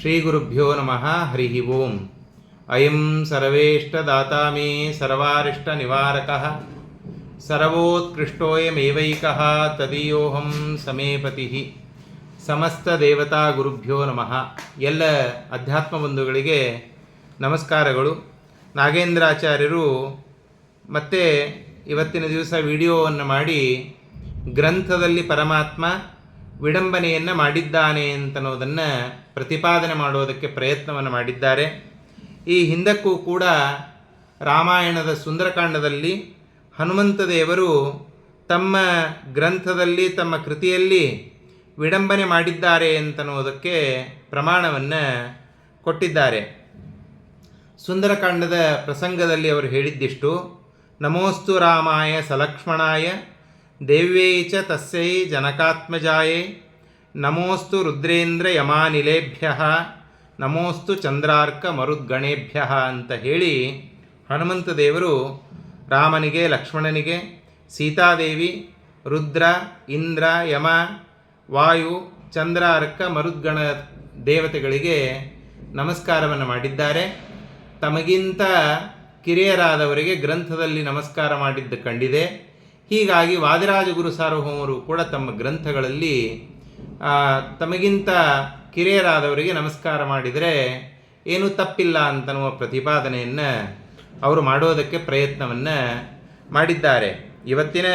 ಶ್ರೀಗುರುಭ್ಯೋ ನಮಃ, ಹರಿ ಓಂ. ಅಯಂ ಸರ್ವೇಷ್ಟದಾತಾ ಮೇ ಸರ್ವಾರಿಷ್ಟನಿವಾರಕಃ. ಸರ್ವೋತ್ಕೃಷ್ಟೋಯಮೇವೈಕಃ, ತದೀಯೋಹಂ ಸಮೇಪತಿ. ಸಮಸ್ತ ದೇವತಾ ಗುರುಭ್ಯೋ ನಮಃ. ಎಲ್ಲ ಅಧ್ಯಾತ್ಮ ಬಂಧುಗಳಿಗೆ ನಮಸ್ಕಾರಗಳು. ನಾಗೇಂದ್ರಾಚಾರ್ಯರು ಮತ್ತೆ ಇವತ್ತಿನ ದಿವಸ ವಿಡಿಯೋವನ್ನು ಮಾಡಿ ಗ್ರಂಥದಲ್ಲಿ ಪರಮಾತ್ಮ ವಿಡಂಬನೆಯನ್ನು ಮಾಡಿದ್ದಾನೆ ಅಂತನ್ನೋದನ್ನು ಪ್ರತಿಪಾದನೆ ಮಾಡೋದಕ್ಕೆ ಪ್ರಯತ್ನವನ್ನು ಮಾಡಿದ್ದಾರೆ. ಈ ಹಿಂದಕ್ಕೂ ಕೂಡ ರಾಮಾಯಣದ ಸುಂದರಕಾಂಡದಲ್ಲಿ ಹನುಮಂತ ದೇವರು ತಮ್ಮ ಗ್ರಂಥದಲ್ಲಿ, ತಮ್ಮ ಕೃತಿಯಲ್ಲಿ ವಿಡಂಬನೆ ಮಾಡಿದ್ದಾರೆ ಅಂತನ್ನುವುದಕ್ಕೆ ಪ್ರಮಾಣವನ್ನು ಕೊಟ್ಟಿದ್ದಾರೆ. ಸುಂದರಕಾಂಡದ ಪ್ರಸಂಗದಲ್ಲಿ ಅವರು ಹೇಳಿದ್ದಿಷ್ಟು, ನಮೋಸ್ತು ರಾಮಾಯ ಸಲಕ್ಷ್ಮಣಾಯ ದೇವ್ಯೈ ಚ ತಸ್ಯೈ ಜನಕಾತ್ಮಜಾಯೇ. ನಮೋಸ್ತು ರುದ್ರೇಂದ್ರ ಯಮಾನಿಲೇಭ್ಯ. ನಮೋಸ್ತು ಚಂದ್ರಾರ್ಕ ಮರುದ್ಗಣೇಭ್ಯ ಅಂತ ಹೇಳಿ ಹನುಮಂತ ದೇವರು ರಾಮನಿಗೆ, ಲಕ್ಷ್ಮಣನಿಗೆ, ಸೀತಾದೇವಿ, ರುದ್ರ, ಇಂದ್ರ, ಯಮ, ವಾಯು, ಚಂದ್ರಾರ್ಕ ಮರುದ್ಗಣ ದೇವತೆಗಳಿಗೆ ನಮಸ್ಕಾರವನ್ನು ಮಾಡಿದ್ದಾರೆ. ತಮಗಿಂತ ಕಿರಿಯರಾದವರಿಗೆ ಗ್ರಂಥದಲ್ಲಿ ನಮಸ್ಕಾರ ಮಾಡಿದ್ದು ಕಂಡಿದೆ. ಹೀಗಾಗಿ ವಾದಿರಾಜ ಗುರು ಸಾರ್ವಭೌಮರು ಕೂಡ ತಮ್ಮ ಗ್ರಂಥಗಳಲ್ಲಿ ತಮಗಿಂತ ಕಿರಿಯರಾದವರಿಗೆ ನಮಸ್ಕಾರ ಮಾಡಿದರೆ ಏನೂ ತಪ್ಪಿಲ್ಲ ಅಂತನ್ನುವ ಪ್ರತಿಪಾದನೆಯನ್ನು ಅವರು ಮಾಡೋದಕ್ಕೆ ಪ್ರಯತ್ನವನ್ನು ಮಾಡಿದ್ದಾರೆ. ಇವತ್ತಿನ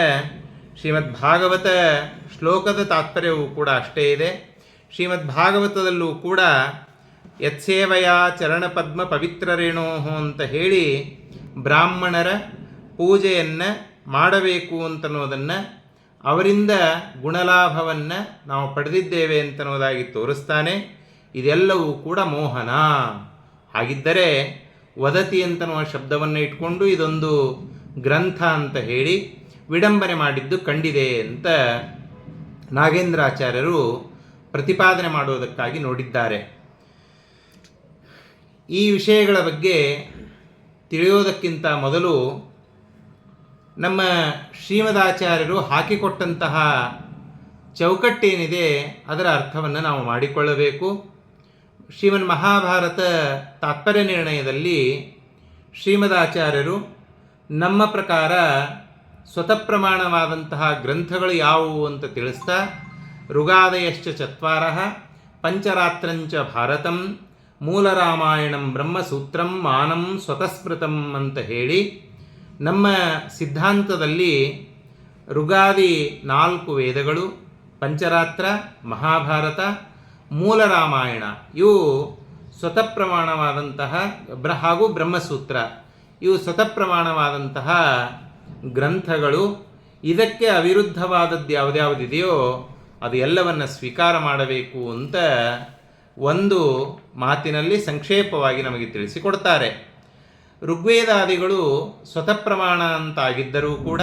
ಶ್ರೀಮದ್ ಭಾಗವತ ಶ್ಲೋಕದ ತಾತ್ಪರ್ಯವೂ ಕೂಡ ಅಷ್ಟೇ ಇದೆ. ಶ್ರೀಮದ್ ಭಾಗವತದಲ್ಲೂ ಕೂಡ, ಯತ್ಸೇವಯ ಚರಣಪದ್ಮ ಪವಿತ್ರರೇಣೋ ಅಂತ ಹೇಳಿ ಬ್ರಾಹ್ಮಣರ ಪೂಜೆಯನ್ನು ಮಾಡಬೇಕು ಅಂತನ್ನೋದನ್ನು ಅವರಿಂದ ಗುಣಲಾಭವನ್ನು ನಾವು ಪಡೆದಿದ್ದೇವೆ ಅಂತನ್ನೋದಾಗಿ ತೋರಿಸ್ತಾನೆ. ಇದೆಲ್ಲವೂ ಕೂಡ ಮೋಹನ. ಹಾಗಿದ್ದರೆ ವದತಿ ಅಂತನ್ನುವ ಶಬ್ದವನ್ನು ಇಟ್ಕೊಂಡು ಇದೊಂದು ಗ್ರಂಥ ಅಂತ ಹೇಳಿ ವಿಡಂಬನೆ ಮಾಡಿದ್ದು ಕಂಡಿದೆ ಅಂತ ನಾಗೇಂದ್ರಾಚಾರ್ಯರು ಪ್ರತಿಪಾದನೆ ಮಾಡುವುದಕ್ಕಾಗಿ ನೋಡಿದ್ದಾರೆ. ಈ ವಿಷಯಗಳ ಬಗ್ಗೆ ತಿಳಿಯೋದಕ್ಕಿಂತ ಮೊದಲು ನಮ್ಮ ಶ್ರೀಮದಾಚಾರ್ಯರು ಹಾಕಿಕೊಟ್ಟಂತಹ ಚೌಕಟ್ಟೇನಿದೆ ಅದರ ಅರ್ಥವನ್ನು ನಾವು ಮಾಡಿಕೊಳ್ಳಬೇಕು. ಶ್ರೀಮನ್ ಮಹಾಭಾರತ ತಾತ್ಪರ್ಯ ನಿರ್ಣಯದಲ್ಲಿ ಶ್ರೀಮದಾಚಾರ್ಯರು ನಮ್ಮ ಪ್ರಕಾರ ಸ್ವತಃ ಪ್ರಮಾಣವಾದಂತಹ ಗ್ರಂಥಗಳು ಯಾವುವು ಅಂತ ತಿಳಿಸ್ತಾ, ಋಗಾದಯಶ್ಚ ಚತ್ವಾರ, ಪಂಚರಾತ್ರಂಚ ಭಾರತಂ ಮೂಲರಾಮಾಯಣಂ ಬ್ರಹ್ಮಸೂತ್ರಂ ಮಾನಂ ಸ್ವತಃಸ್ಮೃತಂ ಅಂತ ಹೇಳಿ ನಮ್ಮ ಸಿದ್ಧಾಂತದಲ್ಲಿ ಋಗಾದಿ ನಾಲ್ಕು ವೇದಗಳು, ಪಂಚರಾತ್ರ, ಮಹಾಭಾರತ ಮೂಲ ರಾಮಾಯಣ ಇವು ಸ್ವತಃ ಪ್ರಮಾಣವಾದಂತಹ ಬ್ರ, ಹಾಗೂ ಬ್ರಹ್ಮಸೂತ್ರ. ಇವು ಸ್ವತಃ ಪ್ರಮಾಣವಾದಂತಹ ಗ್ರಂಥಗಳು. ಇದಕ್ಕೆ ಅವಿರುದ್ಧವಾದದ್ದು ಯಾವುದ್ಯಾವುದಿದೆಯೋ ಅದು ಎಲ್ಲವನ್ನು ಸ್ವೀಕಾರ ಮಾಡಬೇಕು ಅಂತ ಒಂದು ಮಾತಿನಲ್ಲಿ ಸಂಕ್ಷೇಪವಾಗಿ ನಮಗೆ ತಿಳಿಸಿಕೊಡ್ತಾರೆ. ಋಗ್ವೇದಾದಿಗಳು ಸ್ವತಃ ಪ್ರಮಾಣ ಅಂತಾಗಿದ್ದರೂ ಕೂಡ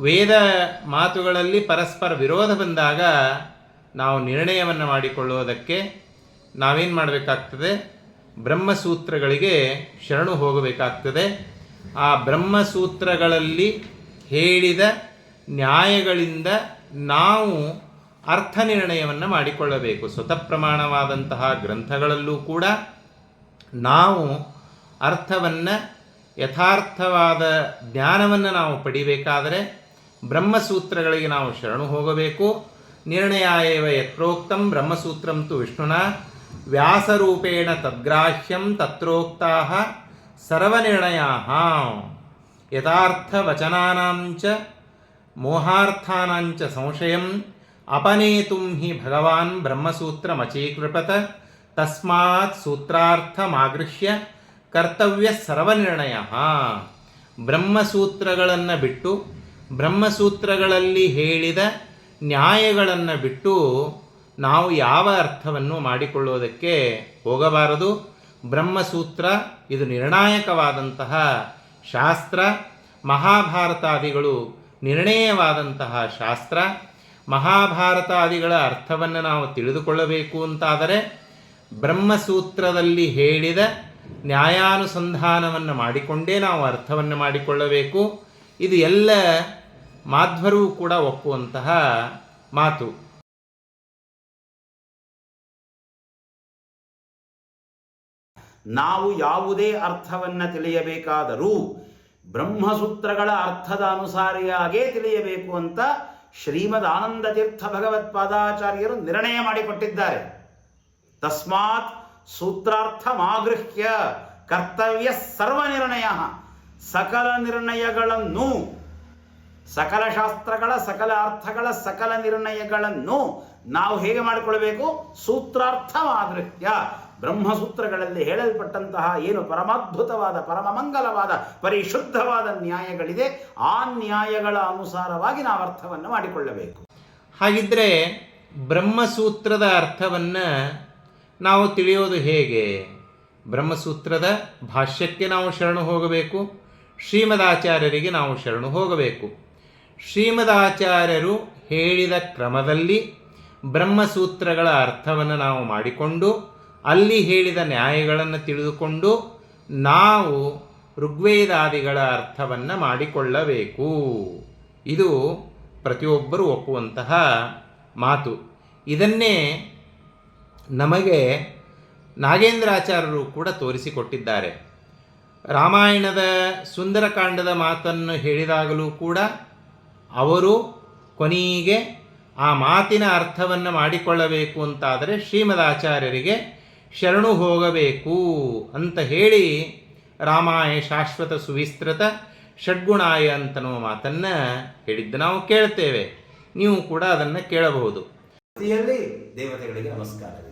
ವೇದ ಮಾತುಗಳಲ್ಲಿ ಪರಸ್ಪರ ವಿರೋಧ ಬಂದಾಗ ನಾವು ನಿರ್ಣಯವನ್ನು ಮಾಡಿಕೊಳ್ಳುವುದಕ್ಕೆ ನಾವೇನು ಮಾಡಬೇಕಾಗ್ತದೆ? ಬ್ರಹ್ಮಸೂತ್ರಗಳಿಗೆ ಶರಣು ಹೋಗಬೇಕಾಗ್ತದೆ. ಆ ಬ್ರಹ್ಮಸೂತ್ರಗಳಲ್ಲಿ ಹೇಳಿದ ನ್ಯಾಯಗಳಿಂದ ನಾವು ಅರ್ಥ ನಿರ್ಣಯವನ್ನು ಮಾಡಿಕೊಳ್ಳಬೇಕು. ಸ್ವತಃ ಪ್ರಮಾಣವಾದಂತಹ ಗ್ರಂಥಗಳಲ್ಲೂ ಕೂಡ ನಾವು ಅರ್ಥವನ್ನು, ಯಥಾರ್ಥವಾದ ಜ್ಞಾನವನ್ನು ನಾವು ಪಡಿಬೇಕಾದರೆ ಬ್ರಹ್ಮಸೂತ್ರಗಳಿಗೆ ನಾವು ಶರಣು ಹೋಗಬೇಕು. ನಿರ್ಣಯಾಯವ ಯತ್ರೋಕ್ತಂ ಬ್ರಹ್ಮಸೂತ್ರಂತು ವಿಷ್ಣುನ ವ್ಯಾಸರೂಪೇಣ ತದ್ಗ್ರಾಹ್ಯಂ ತತ್ರೋಕ್ತಾ ಸರ್ವನಿರ್ಣಯ ಯಥಾರ್ಥವಚನಾಂಚ ಮೋಹಾರ್ಥಾನಾಂಚ ಸಂಶಯಂ ಅಪನೇತುಂ ಹಿ ಭಗವಾನ್ ಬ್ರಹ್ಮಸೂತ್ರಮಚೀಕೃಪತ ತಸ್ಮಾತ್ ಸೂತ್ರಾರ್ಥಮಾಗೃಹ್ಯ ಕರ್ತವ್ಯ ಸರ್ವನಿರ್ಣಯ ಬ್ರಹ್ಮಸೂತ್ರಗಳನ್ನು ಬಿಟ್ಟು, ಬ್ರಹ್ಮಸೂತ್ರಗಳಲ್ಲಿ ಹೇಳಿದ ನ್ಯಾಯಗಳನ್ನು ಬಿಟ್ಟು ನಾವು ಯಾವ ಅರ್ಥವನ್ನು ಮಾಡಿಕೊಳ್ಳುವುದಕ್ಕೆ ಹೋಗಬಾರದು? ಬ್ರಹ್ಮಸೂತ್ರ ಇದು ನಿರ್ಣಾಯಕವಾದಂತಹ ಶಾಸ್ತ್ರ. ಮಹಾಭಾರತಾದಿಗಳು ನಿರ್ಣಯವಾದಂತಹ ಶಾಸ್ತ್ರ. ಮಹಾಭಾರತಾದಿಗಳ ಅರ್ಥವನ್ನು ನಾವು ತಿಳಿದುಕೊಳ್ಳಬೇಕು ಅಂತಾದರೆ ಬ್ರಹ್ಮಸೂತ್ರದಲ್ಲಿ ಹೇಳಿದ ನ್ಯಾಯಾನುಸಂಧಾನವನ್ನು ಮಾಡಿಕೊಂಡೇ ನಾವು ಅರ್ಥವನ್ನು ಮಾಡಿಕೊಳ್ಳಬೇಕು. ಇದು ಎಲ್ಲ ಮಾಧ್ವರೂ ಕೂಡ ಒಪ್ಪುವಂತಹ ಮಾತು. ನಾವು ಯಾವುದೇ ಅರ್ಥವನ್ನು ತಿಳಿಯಬೇಕಾದರೂ ಬ್ರಹ್ಮಸೂತ್ರಗಳ ಅರ್ಥದ ಅನುಸಾರಿಯಾಗೇ ತಿಳಿಯಬೇಕು ಅಂತ ಶ್ರೀಮದ್ ಆನಂದ ತೀರ್ಥ ಭಗವತ್ಪಾದಾಚಾರ್ಯರು ನಿರ್ಣಯ ಮಾಡಿಕೊಟ್ಟಿದ್ದಾರೆ. ತಸ್ಮಾತ್ ಸೂತ್ರಾರ್ಥಮಾಗೃಹ್ಯ ಕರ್ತವ್ಯ ಸರ್ವ ನಿರ್ಣಯ ಸಕಲ ನಿರ್ಣಯಗಳನ್ನು, ಸಕಲ ಶಾಸ್ತ್ರಗಳ, ಸಕಲ ಅರ್ಥಗಳ, ಸಕಲ ನಿರ್ಣಯಗಳನ್ನು ನಾವು ಹೇಗೆ ಮಾಡಿಕೊಳ್ಬೇಕು ಸೂತ್ರಾರ್ಥಮಾಗೃಹ್ಯ. ಬ್ರಹ್ಮಸೂತ್ರಗಳಲ್ಲಿ ಹೇಳಲ್ಪಟ್ಟಂತಹ ಏನು ಪರಮಾದ್ಭುತವಾದ, ಪರಮಮಂಗಲವಾದ, ಪರಿಶುದ್ಧವಾದ ನ್ಯಾಯಗಳಿದೆ, ಆ ನ್ಯಾಯಗಳ ಅನುಸಾರವಾಗಿ ನಾವು ಅರ್ಥವನ್ನು ಮಾಡಿಕೊಳ್ಳಬೇಕು. ಹಾಗಿದ್ದರೆ ಬ್ರಹ್ಮಸೂತ್ರದ ಅರ್ಥವನ್ನು ನಾವು ತಿಳಿಯೋದು ಹೇಗೆ? ಬ್ರಹ್ಮಸೂತ್ರದ ಭಾಷ್ಯಕ್ಕೆ ನಾವು ಶರಣು ಹೋಗಬೇಕು. ಶ್ರೀಮದಾಚಾರ್ಯರಿಗೆ ನಾವು ಶರಣು ಹೋಗಬೇಕು. ಶ್ರೀಮದಾಚಾರ್ಯರು ಹೇಳಿದ ಕ್ರಮದಲ್ಲಿ ಬ್ರಹ್ಮಸೂತ್ರಗಳ ಅರ್ಥವನ್ನು ನಾವು ಮಾಡಿಕೊಂಡು, ಅಲ್ಲಿ ಹೇಳಿದ ನ್ಯಾಯಗಳನ್ನು ತಿಳಿದುಕೊಂಡು, ನಾವು ಋಗ್ವೇದಾದಿಗಳ ಅರ್ಥವನ್ನು ಮಾಡಿಕೊಳ್ಳಬೇಕು. ಇದು ಪ್ರತಿಯೊಬ್ಬರು ಒಪ್ಪುವಂತಹ ಮಾತು. ಇದನ್ನೇ ನಮಗೆ ನಾಗೇಂದ್ರಾಚಾರ್ಯರು ಕೂಡ ತೋರಿಸಿಕೊಟ್ಟಿದ್ದಾರೆ. ರಾಮಾಯಣದ ಸುಂದರಕಾಂಡದ ಮಾತನ್ನು ಹೇಳಿದಾಗಲೂ ಕೂಡ ಅವರು ಕೊನೆಗೆ ಆ ಮಾತಿನ ಅರ್ಥವನ್ನು ಮಾಡಿಕೊಳ್ಳಬೇಕು ಅಂತಾದರೆ ಶ್ರೀಮದಾಚಾರ್ಯರಿಗೆ ಶರಣು ಹೋಗಬೇಕು ಅಂತ ಹೇಳಿ ರಾಮಾಯ ಶಾಶ್ವತ ಸುವಿಸ್ತೃತ ಷಡ್ಗುಣಾಯ ಅಂತನೋ ಮಾತನ್ನು ಹೇಳಿದ್ದು ನಾವು ಕೇಳ್ತೇವೆ. ನೀವು ಕೂಡ ಅದನ್ನು ಕೇಳಬಹುದು. ದೇವತೆಗಳಿಗೆ ನಮಸ್ಕಾರವಿದೆ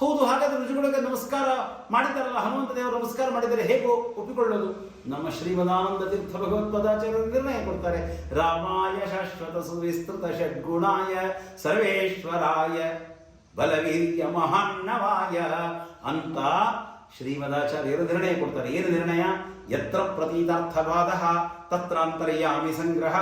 ಹೌದು, ಹಾಗಾದ್ರೆ ಋಷಿಗಳಿಗೆ ನಮಸ್ಕಾರ ಮಾಡಿದ್ದಾರಲ್ಲ, ಹನುಮಂತ ದೇವರು ನಮಸ್ಕಾರ ಮಾಡಿದರೆ ಹೇಗೋ ಒಪ್ಪಿಕೊಳ್ಳೋದು. ನಮ್ಮ ಶ್ರೀಮದಾನಂದ ತೀರ್ಥ ಭಗವತ್ಪದಾಚಾರ್ಯರು ನಿರ್ಣಯ ಕೊಡ್ತಾರೆ. ರಾಮಾಯ ಶಾಶ್ವತ ಸುವಿಸ್ತೃತ ಷಡ್ಗುಣಾಯ ಸರ್ವೇಶ್ವರಾಯ ಬಲವೀರ್ಯ ಮಹಾನ್ನವಾಯ. ಅಂತ ಶ್ರೀಮದಾಚಾರ್ಯರು ನಿರ್ಣಯ ಕೊಡ್ತಾರೆ. ಏನು ನಿರ್ಣಯ? ಯತ್ರ ಪ್ರತೀತಾರ್ಥವಾದ ತತ್ರ ಅಂತರ್ಯಾಮಿ ಸಂಗ್ರಹ.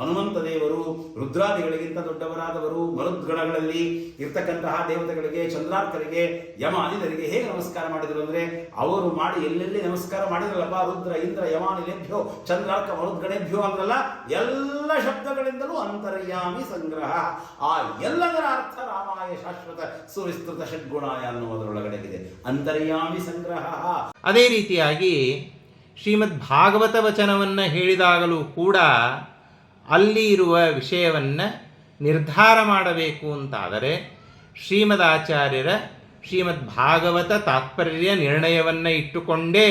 ಹನುಮಂತ ದೇವರು, ರುದ್ರಾದಿಗಳಿಗಿಂತ ದೊಡ್ಡವರಾದವರು, ಮರುದ್ಗಣಗಳಲ್ಲಿ ಇರ್ತಕ್ಕಂತಹ ದೇವತೆಗಳಿಗೆ, ಚಂದ್ರಾರ್ಕರಿಗೆ ಯಮ ಅನಿಲರಿಗೆ ಹೇಗೆ ನಮಸ್ಕಾರ ಮಾಡಿದರು ಅಂದರೆ, ಅವರು ಮಾಡಿ ಎಲ್ಲೆಲ್ಲಿ ನಮಸ್ಕಾರ ಮಾಡಿದ್ರಲ್ಲಪ್ಪ, ರುದ್ರ, ಇಂದ್ರ ಯಮಾನಿಲೇಭ್ಯೋ ಚಂದ್ರಾರ್ಕ, ಮರುದ್ಗಣೇಭ್ಯೋ ಅಂದ್ರಲ್ಲ, ಎಲ್ಲ ಶಬ್ದಗಳಿಂದಲೂ ಅಂತರ್ಯಾಮಿ ಸಂಗ್ರಹ. ಆ ಎಲ್ಲದರ ಅರ್ಥ ರಾಮಾಯ ಶಾಶ್ವತ ಸುವಿಸ್ತೃತ ಷಡ್ಗುಣಾಯ ಅನ್ನುವುದರೊಳಗಡೆಗಿದೆ. ಅಂತರ್ಯಾಮಿ ಸಂಗ್ರಹ. ಅದೇ ರೀತಿಯಾಗಿ ಶ್ರೀಮದ್ ಭಾಗವತ ವಚನವನ್ನು ಹೇಳಿದಾಗಲೂ ಕೂಡ ಅಲ್ಲಿ ಇರುವ ವಿಷಯವನ್ನು ನಿರ್ಧಾರ ಮಾಡಬೇಕು ಅಂತಾದರೆ ಶ್ರೀಮದಾಚಾರ್ಯರ ಶ್ರೀಮದ್ ಭಾಗವತ ತಾತ್ಪರ್ಯ ನಿರ್ಣಯವನ್ನು ಇಟ್ಟುಕೊಂಡೇ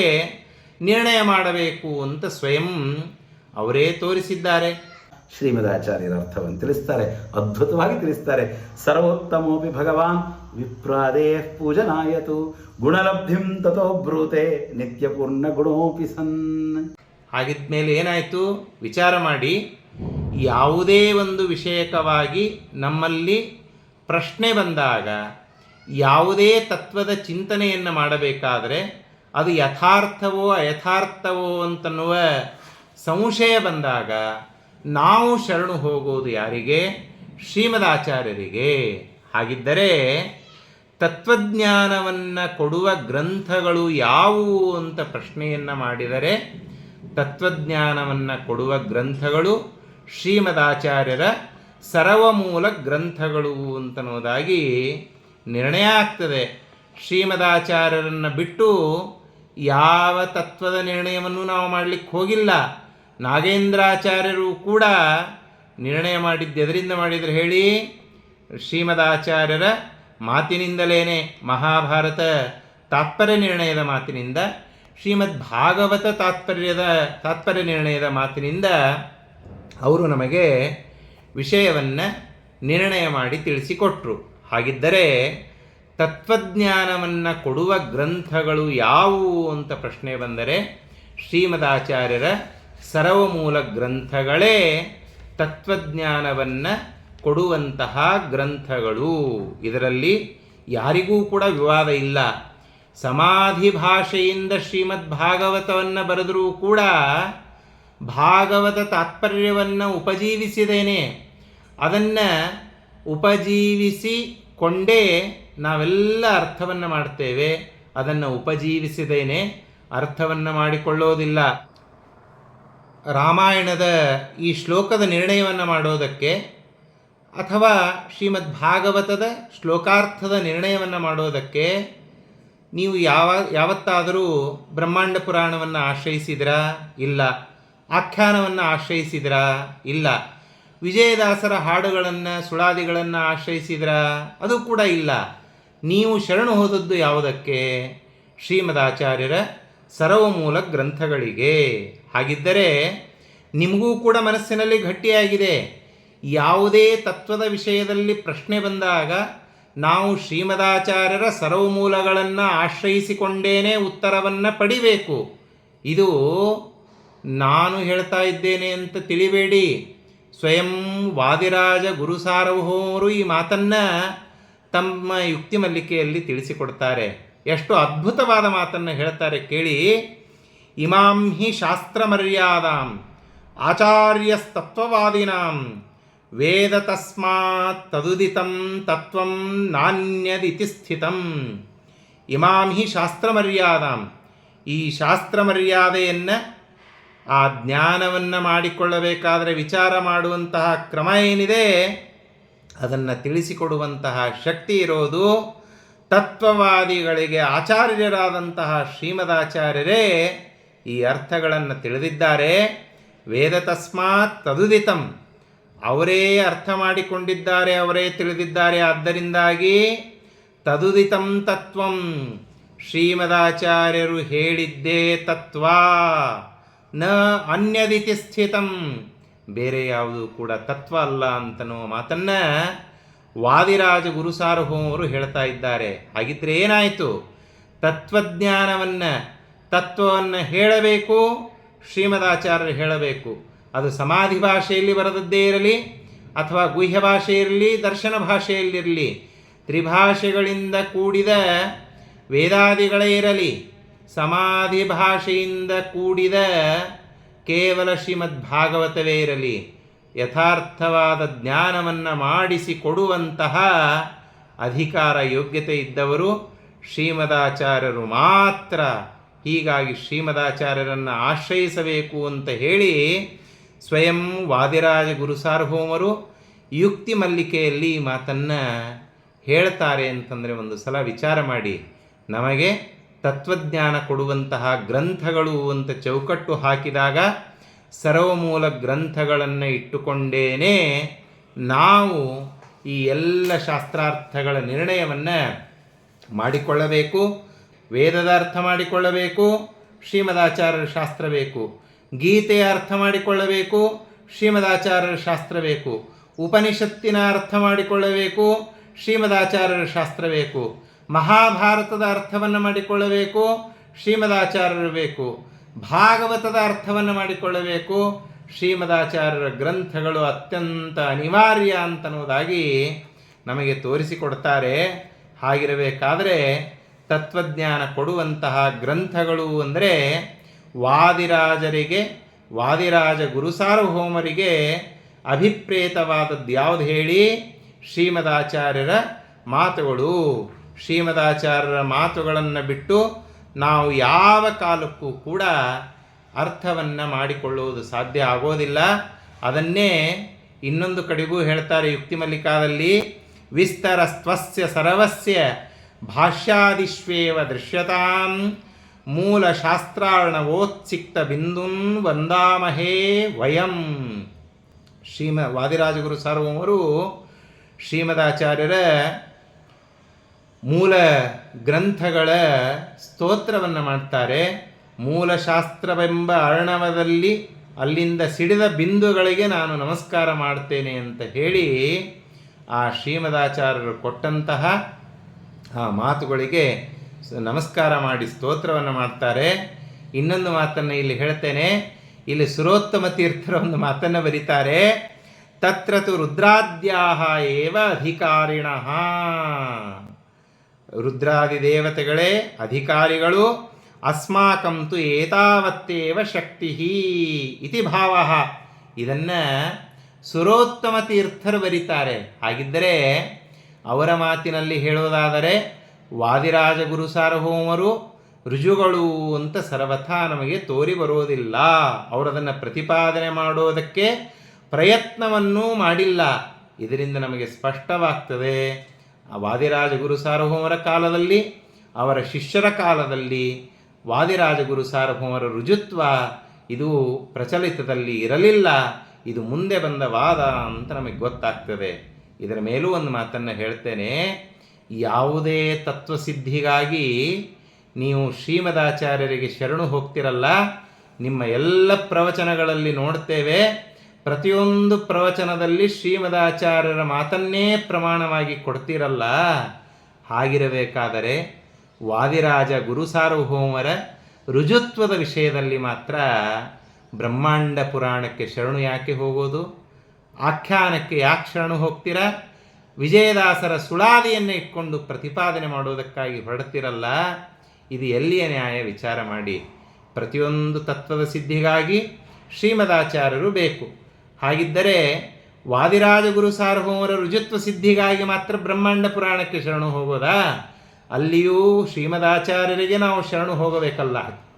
ನಿರ್ಣಯ ಮಾಡಬೇಕು ಅಂತ ಸ್ವಯಂ ಅವರೇ ತೋರಿಸಿದ್ದಾರೆ. ಶ್ರೀಮದಾಚಾರ್ಯರ ಅರ್ಥವನ್ನು ತಿಳಿಸ್ತಾರೆ ಅದ್ಭುತವಾಗಿ ತಿಳಿಸ್ತಾರೆ. ಸರ್ವೋತ್ತಮೋಪಿ ಭಗವಾನ್ ವಿಪ್ರಾದೇ ಪೂಜನಾಯತು ಗುಣಲಬ್ಧಿಂ ತಥೋ ಬ್ರೂತೆ ನಿತ್ಯಪೂರ್ಣ ಗುಣೋಪಿ ಸನ್. ಹಾಗಿದ್ಮೇಲೆ ಏನಾಯಿತು? ವಿಚಾರ ಮಾಡಿ. ಯಾವುದೇ ಒಂದು ವಿಷಯಕವಾಗಿ ನಮ್ಮಲ್ಲಿ ಪ್ರಶ್ನೆ ಬಂದಾಗ ಯಾವುದೇ ತತ್ವದ ಚಿಂತನೆಯನ್ನು ಮಾಡಬೇಕಾದರೆ ಅದು ಯಥಾರ್ಥವೋ ಅಯಥಾರ್ಥವೋ ಅಂತನ್ನುವ ಸಂಶಯ ಬಂದಾಗ ನಾವು ಶರಣು ಹೋಗುವುದು ಯಾರಿಗೆ? ಶ್ರೀಮದಾಚಾರ್ಯರಿಗೆ. ಹಾಗಿದ್ದರೆ ತತ್ವಜ್ಞಾನವನ್ನು ಕೊಡುವ ಗ್ರಂಥಗಳು ಯಾವುವು ಅಂತ ಪ್ರಶ್ನೆಯನ್ನು ಮಾಡಿದರೆ ತತ್ವಜ್ಞಾನವನ್ನು ಕೊಡುವ ಗ್ರಂಥಗಳು ಶ್ರೀಮದಾಚಾರ್ಯರ ಸರ್ವಮೂಲ ಗ್ರಂಥಗಳು ಅಂತನ್ನೋದಾಗಿ ನಿರ್ಣಯ ಆಗ್ತದೆ. ಶ್ರೀಮದಾಚಾರ್ಯರನ್ನು ಬಿಟ್ಟು ಯಾವ ತತ್ವದ ನಿರ್ಣಯವನ್ನು ನಾವು ಮಾಡಲಿಕ್ಕೆ ಹೋಗಿಲ್ಲ. ನಾಗೇಂದ್ರಾಚಾರ್ಯರು ಕೂಡ ನಿರ್ಣಯ ಮಾಡಿದ್ದು ಎದರಿಂದ ಮಾಡಿದರೆ ಹೇಳಿ? ಶ್ರೀಮದಾಚಾರ್ಯರ ಮಾತಿನಿಂದಲೇ ಮಹಾಭಾರತ ತಾತ್ಪರ್ಯ ನಿರ್ಣಯದ ಮಾತಿನಿಂದ ಶ್ರೀಮದ್ ಭಾಗವತ ತಾತ್ಪರ್ಯದ ತಾತ್ಪರ್ಯ ನಿರ್ಣಯದ ಮಾತಿನಿಂದ ಅವರು ನಮಗೆ ವಿಷಯವನ್ನು ನಿರ್ಣಯ ಮಾಡಿ ತಿಳಿಸಿಕೊಟ್ರು. ಹಾಗಿದ್ದರೆ ತತ್ವಜ್ಞಾನವನ್ನು ಕೊಡುವ ಗ್ರಂಥಗಳು ಯಾವುವು ಅಂತ ಪ್ರಶ್ನೆ ಬಂದರೆ ಶ್ರೀಮದಾಚಾರ್ಯರ ಸರ್ವಮೂಲ ಗ್ರಂಥಗಳೇ ತತ್ವಜ್ಞಾನವನ್ನು ಕೊಡುವಂತಹ ಗ್ರಂಥಗಳು. ಇದರಲ್ಲಿ ಯಾರಿಗೂ ಕೂಡ ವಿವಾದ ಇಲ್ಲ. ಸಮಾಧಿ ಭಾಷೆಯಿಂದ ಶ್ರೀಮದ್ ಭಾಗವತವನ್ನು ಬರೆದರೂ ಕೂಡ ಭಾಗವತ ತಾತ್ಪರ್ಯವನ್ನು ಉಪಜೀವಿಸಿದೇನೆ ಅದನ್ನು ಉಪಜೀವಿಸಿಕೊಂಡೇ ನಾವೆಲ್ಲ ಅರ್ಥವನ್ನು ಮಾಡ್ತೇವೆ. ಅದನ್ನು ಉಪಜೀವಿಸಿದೇನೆ ಅರ್ಥವನ್ನು ಮಾಡಿಕೊಳ್ಳೋದಿಲ್ಲ. ರಾಮಾಯಣದ ಈ ಶ್ಲೋಕದ ನಿರ್ಣಯವನ್ನು ಮಾಡೋದಕ್ಕೆ ಅಥವಾ ಶ್ರೀಮದ್ ಭಾಗವತದ ಶ್ಲೋಕಾರ್ಥದ ನಿರ್ಣಯವನ್ನು ಮಾಡೋದಕ್ಕೆ ನೀವು ಯಾವ, ಯಾವತ್ತಾದರೂ ಬ್ರಹ್ಮಾಂಡ ಪುರಾಣವನ್ನು ಆಶ್ರಯಿಸಿದ್ರಾ? ಇಲ್ಲ. ಆಖ್ಯಾನವನ್ನು ಆಶ್ರಯಿಸಿದ್ರ? ಇಲ್ಲ. ವಿಜಯದಾಸರ ಹಾಡುಗಳನ್ನು, ಸುಳಾದಿಗಳನ್ನು ಆಶ್ರಯಿಸಿದ್ರ? ಅದು ಕೂಡ ಇಲ್ಲ. ನೀವು ಶರಣು ಹೋದದ್ದು ಯಾವುದಕ್ಕೆ? ಶ್ರೀಮದಾಚಾರ್ಯರ ಸರ್ವಮೂಲ ಗ್ರಂಥಗಳಿಗೆ. ಹಾಗಿದ್ದರೆ ನಿಮಗೂ ಕೂಡ ಮನಸ್ಸಿನಲ್ಲಿ ಗಟ್ಟಿಯಾಗಿದೆ. ಯಾವುದೇ ತತ್ವದ ವಿಷಯದಲ್ಲಿ ಪ್ರಶ್ನೆ ಬಂದಾಗ ನಾವು ಶ್ರೀಮದಾಚಾರ್ಯರ ಸರ್ವಮೂಲಗಳನ್ನು ಆಶ್ರಯಿಸಿಕೊಂಡೇನೆ ಉತ್ತರವನ್ನು ಪಡಿಬೇಕು. ಇದು ನಾನು ಹೇಳ್ತಾ ಇದ್ದೇನೆ ಅಂತ ತಿಳಿಬೇಡಿ. ಸ್ವಯಂ ವಾದಿರಾಜ ಗುರು ಈ ಮಾತನ್ನು ತಮ್ಮ ಯುಕ್ತಿ ಮಲ್ಲಿಕೆಯಲ್ಲಿ ತಿಳಿಸಿಕೊಡ್ತಾರೆ. ಎಷ್ಟು ಅದ್ಭುತವಾದ ಮಾತನ್ನು ಹೇಳ್ತಾರೆ ಕೇಳಿ. ಇಮಾಂ ಹಿ ಶಾಸ್ತ್ರ ಮರ್ಯಾದಾಂ ಆಚಾರ್ಯಸ್ತತ್ವವಾದಿನಾಂ, ವೇದ ತಸ್ಮಾತ್ ತದುದಿತಂ ತತ್ವಂ ನಾಣ್ಯದಿತಿ ಸ್ಥಿತಂ. ಇಮಾಂ ಹಿ ಶಾಸ್ತ್ರ ಮರ್ಯಾದಾಂ ಈ ಶಾಸ್ತ್ರ ಮರ್ಯಾದೆಯನ್ನು ಆ ಜ್ಞಾನವನ್ನು ಮಾಡಿಕೊಳ್ಳಬೇಕಾದರೆ ವಿಚಾರ ಮಾಡುವಂತಹ ಕ್ರಮ ಏನಿದೆ? ಅದನ್ನು ತಿಳಿಸಿಕೊಡುವಂತಹ ಶಕ್ತಿ ಇರೋದು ತತ್ವವಾದಿಗಳಿಗೆ ಆಚಾರ್ಯರಾದಂತಹ ಶ್ರೀಮದಾಚಾರ್ಯರೇ ಈ ಅರ್ಥಗಳನ್ನು ತಿಳಿದಿದ್ದಾರೆ. ವೇದ ತಸ್ಮಾತ್ ತದುದಿತಂ. ಅವರೇ ಅರ್ಥ ಮಾಡಿಕೊಂಡಿದ್ದಾರೆ, ಅವರೇ ತಿಳಿದಿದ್ದಾರೆ. ಆದ್ದರಿಂದಾಗಿ ತದುದಿತಂ ತತ್ವಂ. ಶ್ರೀಮದಾಚಾರ್ಯರು ಹೇಳಿದ್ದೇ ತತ್ವ. ನ ಅನ್ಯದಿತಿ ಸ್ಥಿತಂ. ಬೇರೆ ಯಾವುದು ಕೂಡ ತತ್ವ ಅಲ್ಲ ಅಂತನೋ ಮಾತನ್ನು ವಾದಿರಾಜ ಗುರುಸಾರ್ವಭೌಮರು ಹೇಳ್ತಾ ಇದ್ದಾರೆ. ಹಾಗಿದ್ರೆ ಏನಾಯಿತು? ತತ್ವಜ್ಞಾನವನ್ನು, ತತ್ವವನ್ನು ಹೇಳಬೇಕು, ಶ್ರೀಮದಾಚಾರ್ಯರು ಹೇಳಬೇಕು. ಅದು ಸಮಾಧಿ ಭಾಷೆಯಲ್ಲಿ ಬರೆದದ್ದೇ ಇರಲಿ, ಅಥವಾ ಗುಹ್ಯ ಭಾಷೆ ಇರಲಿ, ದರ್ಶನ ಭಾಷೆಯಲ್ಲಿರಲಿ ತ್ರಿಭಾಷೆಗಳಿಂದ ಕೂಡಿದ ವೇದಾದಿಗಳೇ ಇರಲಿ ಸಮಾಧಿ ಭಾಷೆಯಿಂದ ಕೂಡಿದ ಕೇವಲ ಶ್ರೀಮದ್ ಭಾಗವತವೇ ಇರಲಿ, ಯಥಾರ್ಥವಾದ ಜ್ಞಾನವನ್ನು ಮಾಡಿಸಿಕೊಡುವಂತಹ ಅಧಿಕಾರ ಯೋಗ್ಯತೆ ಇದ್ದವರು ಶ್ರೀಮದಾಚಾರ್ಯರು ಮಾತ್ರ. ಹೀಗಾಗಿ ಶ್ರೀಮದಾಚಾರ್ಯರನ್ನು ಆಶ್ರಯಿಸಬೇಕು ಅಂತ ಹೇಳಿ ಸ್ವಯಂ ವಾದಿರಾಜ ಗುರು ಸಾರ್ವಭೌಮರು ಯುಕ್ತಿ ಮಲ್ಲಿಕೆಯಲ್ಲಿ ಮಾತನ್ನು ಹೇಳ್ತಾರೆ ಅಂತಂದರೆ ಒಂದು ಸಲ ವಿಚಾರ ಮಾಡಿ. ನಮಗೆ ತತ್ವಜ್ಞಾನ ಕೊಡುವಂತಹ ಗ್ರಂಥಗಳು ಅಂತ ಚೌಕಟ್ಟು ಹಾಕಿದಾಗ ಸರ್ವಮೂಲ ಗ್ರಂಥಗಳನ್ನು ಇಟ್ಟುಕೊಂಡೇನೆ ನಾವು ಈ ಎಲ್ಲ ಶಾಸ್ತ್ರಾರ್ಥಗಳ ನಿರ್ಣಯವನ್ನು ಮಾಡಿಕೊಳ್ಳಬೇಕು, ವೇದದ ಅರ್ಥ ಮಾಡಿಕೊಳ್ಳಬೇಕು, ಶ್ರೀಮದಾಚಾರ್ಯರ ಶಾಸ್ತ್ರ ಬೇಕು, ಗೀತೆಯ ಅರ್ಥ ಮಾಡಿಕೊಳ್ಳಬೇಕು, ಶ್ರೀಮದಾಚಾರ್ಯರ ಶಾಸ್ತ್ರ ಬೇಕು, ಉಪನಿಷತ್ತಿನ ಅರ್ಥ ಮಾಡಿಕೊಳ್ಳಬೇಕು, ಶ್ರೀಮದಾಚಾರ್ಯರ ಶಾಸ್ತ್ರ ಬೇಕು. ಮಹಾಭಾರತದ ಅರ್ಥವನ್ನು ಮಾಡಿಕೊಳ್ಳಬೇಕು ಶ್ರೀಮದಾಚಾರ್ಯರು ಬೇಕು ಭಾಗವತದ ಅರ್ಥವನ್ನು ಮಾಡಿಕೊಳ್ಳಬೇಕು, ಶ್ರೀಮದಾಚಾರ್ಯರ ಗ್ರಂಥಗಳು ಅತ್ಯಂತ ಅನಿವಾರ್ಯ ಅಂತನ್ನುವುದಾಗಿ ನಮಗೆ ತೋರಿಸಿಕೊಡ್ತಾರೆ. ಹಾಗಿರಬೇಕಾದರೆ ತತ್ವಜ್ಞಾನ ಕೊಡುವಂತಹ ಗ್ರಂಥಗಳು ಅಂದರೆ ವಾದಿರಾಜರಿಗೆ, ವಾದಿರಾಜ ಗುರುಸಾರ್ವಭೌಮರಿಗೆ ಅಭಿಪ್ರೇತವಾದದ್ದು ಯಾವುದು ಹೇಳಿ? ಶ್ರೀಮದಾಚಾರ್ಯರ ಮಾತುಗಳು. ಶ್ರೀಮದಾಚಾರ್ಯರ ಮಾತುಗಳನ್ನು ಬಿಟ್ಟು ನಾವು ಯಾವ ಕಾಲಕ್ಕೂ ಕೂಡ ಅರ್ಥವನ್ನು ಮಾಡಿಕೊಳ್ಳುವುದು ಸಾಧ್ಯ ಆಗೋದಿಲ್ಲ. ಅದನ್ನೇ ಇನ್ನೊಂದು ಕಡೆಗೂ ಹೇಳ್ತಾರೆ ಯುಕ್ತಿ ಮಲ್ಲಿಕಾದಲ್ಲಿ, ವಿಸ್ತರಸ್ತ್ವಸ್ಯ ಸರ್ವಸ್ಯ ಭಾಷ್ಯಾದಿಶ್ವೇವ ದೃಶ್ಯತಾಂ ಮೂಲ ಶಾಸ್ತ್ರಾರ್ಣವೋತ್ಸಿಕ್ತ ಬಿಂದುನ್ ವಂದಾಮಹೇ ವಯಂ. ಶ್ರೀಮ ವಾದಿರಾಜಗುರು ಸಾರ್ವಭೌಮರು ಶ್ರೀಮದಾಚಾರ್ಯರ ಮೂಲ ಗ್ರಂಥಗಳ ಸ್ತೋತ್ರವನ್ನು ಮಾಡ್ತಾರೆ. ಮೂಲಶಾಸ್ತ್ರವೆಂಬ ಅರ್ಣವದಲ್ಲಿ ಅಲ್ಲಿಂದ ಸಿಡಿದ ಬಿಂದುಗಳಿಗೆ ನಾನು ನಮಸ್ಕಾರ ಮಾಡ್ತೇನೆ ಅಂತ ಹೇಳಿ ಆ ಶ್ರೀಮದಾಚಾರ್ಯರು ಕೊಟ್ಟಂತಹ ಆ ಮಾತುಗಳಿಗೆ ನಮಸ್ಕಾರ ಮಾಡಿ ಸ್ತೋತ್ರವನ್ನು ಮಾಡ್ತಾರೆ. ಇನ್ನೊಂದು ಮಾತನ್ನು ಇಲ್ಲಿ ಹೇಳ್ತೇನೆ. ಇಲ್ಲಿ ಸುರೋತ್ತಮ ತೀರ್ಥರ ಒಂದು ಮಾತನ್ನು ಬರೀತಾರೆ. ತತ್ರ ತು ರುದ್ರಾದ್ಯಾಹ ಏವ ಅಧಿಕಾರಿಣಃ. ರುದ್ರಾದಿ ದೇವತೆಗಳೇ ಅಧಿಕಾರಿಗಳು ಅಸ್ಮಾಕಂತು ಏತಾವತ್ತೇವ ಶಕ್ತಿ ಇತಿ ಭಾವ. ಇದನ್ನು ಸುರೋತ್ತಮ ತೀರ್ಥರು ಬರೀತಾರೆ. ಹಾಗಿದ್ದರೆ ಅವರ ಮಾತಿನಲ್ಲಿ ಹೇಳೋದಾದರೆ ವಾದಿರಾಜ ಗುರು ಸಾರ್ವಭೌಮರು ರುಜುಗಳು ಅಂತ ಸರ್ವಥಾ ನಮಗೆ ತೋರಿ ಬರೋದಿಲ್ಲ. ಅವರದನ್ನು ಪ್ರತಿಪಾದನೆ ಮಾಡೋದಕ್ಕೆ ಪ್ರಯತ್ನವನ್ನೂ ಮಾಡಿಲ್ಲ. ಇದರಿಂದ ನಮಗೆ ಸ್ಪಷ್ಟವಾಗ್ತದೆ. ಆ ವಾದಿರಾಜ ಗುರು ಸಾರ್ವಭೌಮರ ಕಾಲದಲ್ಲಿ, ಅವರ ಶಿಷ್ಯರ ಕಾಲದಲ್ಲಿ, ವಾದಿರಾಜಗುರು ಸಾರ್ವಭೌಮರ ರುಜುತ್ವ ಇದು ಪ್ರಚಲಿತದಲ್ಲಿ ಇರಲಿಲ್ಲ. ಇದು ಮುಂದೆ ಬಂದ ವಾದ ಅಂತ ನಮಗೆ ಗೊತ್ತಾಗ್ತದೆ. ಇದರ ಮೇಲೂ ಒಂದು ಮಾತನ್ನು ಹೇಳ್ತೇನೆ. ಯಾವುದೇ ತತ್ವಸಿದ್ಧಿಗಾಗಿ ನೀವು ಶ್ರೀಮದಾಚಾರ್ಯರಿಗೆ ಶರಣು ಹೋಗ್ತಿರಲ್ಲ, ನಿಮ್ಮ ಎಲ್ಲ ಪ್ರವಚನಗಳಲ್ಲಿ ನೋಡ್ತೇವೆ. ಪ್ರತಿಯೊಂದು ಪ್ರವಚನದಲ್ಲಿ ಶ್ರೀಮದಾಚಾರ್ಯರ ಮಾತನ್ನೇ ಪ್ರಮಾಣವಾಗಿ ಕೊಡ್ತಿರಲ್ಲ? ಹಾಗಿರಬೇಕಾದರೆ ವಾದಿರಾಜ ಗುರು ಸಾರ್ವಭೌಮರ ರುಜುತ್ವದ ವಿಷಯದಲ್ಲಿ ಮಾತ್ರ ಬ್ರಹ್ಮಾಂಡ ಪುರಾಣಕ್ಕೆ ಶರಣು ಯಾಕೆ ಹೋಗೋದು? ಆಖ್ಯಾನಕ್ಕೆ ಯಾಕೆ ಶರಣು ಹೋಗ್ತೀರಾ? ವಿಜಯದಾಸರ ಸುಳಾದಿಯನ್ನು ಇಟ್ಕೊಂಡು ಪ್ರತಿಪಾದನೆ ಮಾಡುವುದಕ್ಕಾಗಿ ಹೊರಡ್ತಿರಲ್ಲ? ಇದು ಎಲ್ಲಿಯ ನ್ಯಾಯ ವಿಚಾರ ಮಾಡಿ ಪ್ರತಿಯೊಂದು ತತ್ವದ ಸಿದ್ಧಿಗಾಗಿ ಶ್ರೀಮದಾಚಾರ್ಯರು ಬೇಕು. ಹಾಗಿದ್ದರೆ ವಾದಿರಾಜ ಗುರು ಸಾರ್ವಭೌಮರ ರುಜುತ್ವ ಸಿದ್ಧಿಗಾಗಿ ಮಾತ್ರ ಬ್ರಹ್ಮಾಂಡ ಪುರಾಣಕ್ಕೆ ಶರಣು ಹೋಗೋದಾ? ಅಲ್ಲಿಯೂ ಶ್ರೀಮದಾಚಾರ್ಯರಿಗೆ ನಾವು ಶರಣು ಹೋಗಬೇಕಲ್ಲ.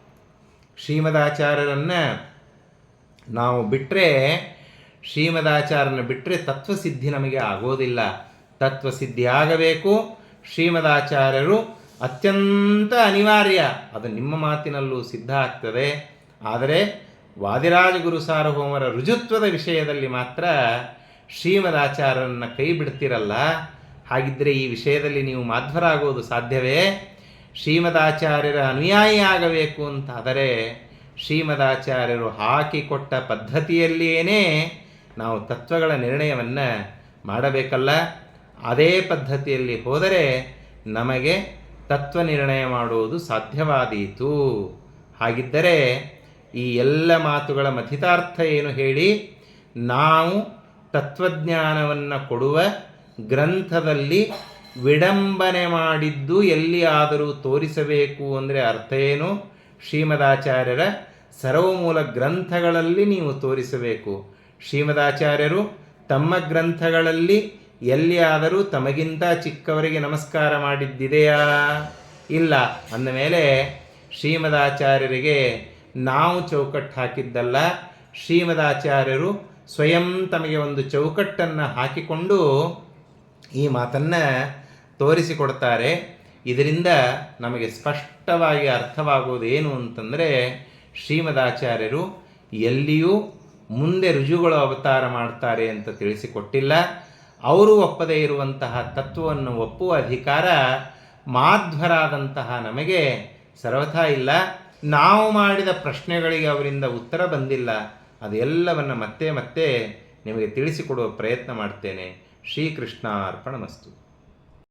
ಶ್ರೀಮದಾಚಾರ್ಯರನ್ನು ನಾವು ಬಿಟ್ಟರೆ ಶ್ರೀಮದಾಚಾರ್ಯನ ಬಿಟ್ಟರೆ ತತ್ವಸಿದ್ಧಿ ನಮಗೆ ಆಗೋದಿಲ್ಲ. ತತ್ವಸಿದ್ಧಿ ಆಗಬೇಕು. ಶ್ರೀಮದಾಚಾರ್ಯರು ಅತ್ಯಂತ ಅನಿವಾರ್ಯ. ಅದು ನಿಮ್ಮ ಮಾತಿನಲ್ಲೂ ಸಿದ್ಧ ಆಗ್ತದೆ. ಆದರೆ ವಾದಿರಾಜ ಗುರು ಸಾರ್ವಭೌಮರ ರುಜುತ್ವದ ವಿಷಯದಲ್ಲಿ ಮಾತ್ರ ಶ್ರೀಮದಾಚಾರ್ಯರನ್ನು ಕೈ ಬಿಡ್ತಿರಲ್ಲ. ಹಾಗಿದ್ದರೆ ಈ ವಿಷಯದಲ್ಲಿ ನೀವು ಮಾಧ್ವರಾಗೋದು ಸಾಧ್ಯವೇ? ಶ್ರೀಮದಾಚಾರ್ಯರ ಅನುಯಾಯಿ ಆಗಬೇಕು ಅಂತಾದರೆ ಶ್ರೀಮದಾಚಾರ್ಯರು ಹಾಕಿಕೊಟ್ಟ ಪದ್ಧತಿಯಲ್ಲಿಯೇ ನಾವು ತತ್ವಗಳ ನಿರ್ಣಯವನ್ನು ಮಾಡಬೇಕಲ್ಲ? ಅದೇ ಪದ್ಧತಿಯಲ್ಲಿ ಹೋದರೆ ನಮಗೆ ತತ್ವ ನಿರ್ಣಯ ಮಾಡುವುದು ಸಾಧ್ಯವಾದೀತು. ಹಾಗಿದ್ದರೆ ಈ ಎಲ್ಲ ಮಾತುಗಳ ಮಥಿತಾರ್ಥ ಏನು ಹೇಳಿ, ನಾವು ತತ್ವಜ್ಞಾನವನ್ನು ಕೊಡುವ ಗ್ರಂಥದಲ್ಲಿ ವಿಡಂಬನೆ ಮಾಡಿದ್ದು ಎಲ್ಲಿಯಾದರೂ ತೋರಿಸಬೇಕು ಅಂದರೆ ಅರ್ಥ ಏನು? ಶ್ರೀಮದಾಚಾರ್ಯರ ಸರ್ವಮೂಲ ಗ್ರಂಥಗಳಲ್ಲಿ ನೀವು ತೋರಿಸಬೇಕು. ಶ್ರೀಮದಾಚಾರ್ಯರು ತಮ್ಮ ಗ್ರಂಥಗಳಲ್ಲಿ ಎಲ್ಲಿಯಾದರೂ ತಮಗಿಂತ ಚಿಕ್ಕವರಿಗೆ ನಮಸ್ಕಾರ ಮಾಡಿದ್ದಿದೆಯಾ? ಇಲ್ಲ. ಅಂದಮೇಲೆ ಶ್ರೀಮದಾಚಾರ್ಯರಿಗೆ ನಾವು ಚೌಕಟ್ಟು ಹಾಕಿದ್ದಲ್ಲ. ಶ್ರೀಮದಾಚಾರ್ಯರು ಸ್ವಯಂ ತಮಗೆ ಒಂದು ಚೌಕಟ್ಟನ್ನು ಹಾಕಿಕೊಂಡು ಈ ಮಾತನ್ನು ತೋರಿಸಿಕೊಡ್ತಾರೆ. ಇದರಿಂದ ನಮಗೆ ಸ್ಪಷ್ಟವಾಗಿ ಅರ್ಥವಾಗುವುದು ಏನು ಅಂತಂದರೆ, ಶ್ರೀಮದಾಚಾರ್ಯರು ಎಲ್ಲಿಯೂ ಮುಂದೆ ರುಜುಗಳು ಅವತಾರ ಮಾಡ್ತಾರೆ ಅಂತ ತಿಳಿಸಿಕೊಟ್ಟಿಲ್ಲ. ಅವರು ಒಪ್ಪದೇ ಇರುವಂತಹ ತತ್ವವನ್ನು ಒಪ್ಪುವ ಅಧಿಕಾರ ಮಾಧ್ವರಾದಂತಹ ನಮಗೆ ಸರ್ವಥಾ ಇಲ್ಲ. ನಾವು ಮಾಡಿದ ಪ್ರಶ್ನೆಗಳಿಗೆ ಅವರಿಂದ ಉತ್ತರ ಬಂದಿಲ್ಲ. ಅದೆಲ್ಲವನ್ನು ಮತ್ತೆ ಮತ್ತೆ ನಿಮಗೆ ತಿಳಿಸಿಕೊಡುವ ಪ್ರಯತ್ನ ಮಾಡ್ತೇನೆ. ಶ್ರೀಕೃಷ್ಣ ಅರ್ಪಣಮಸ್ತು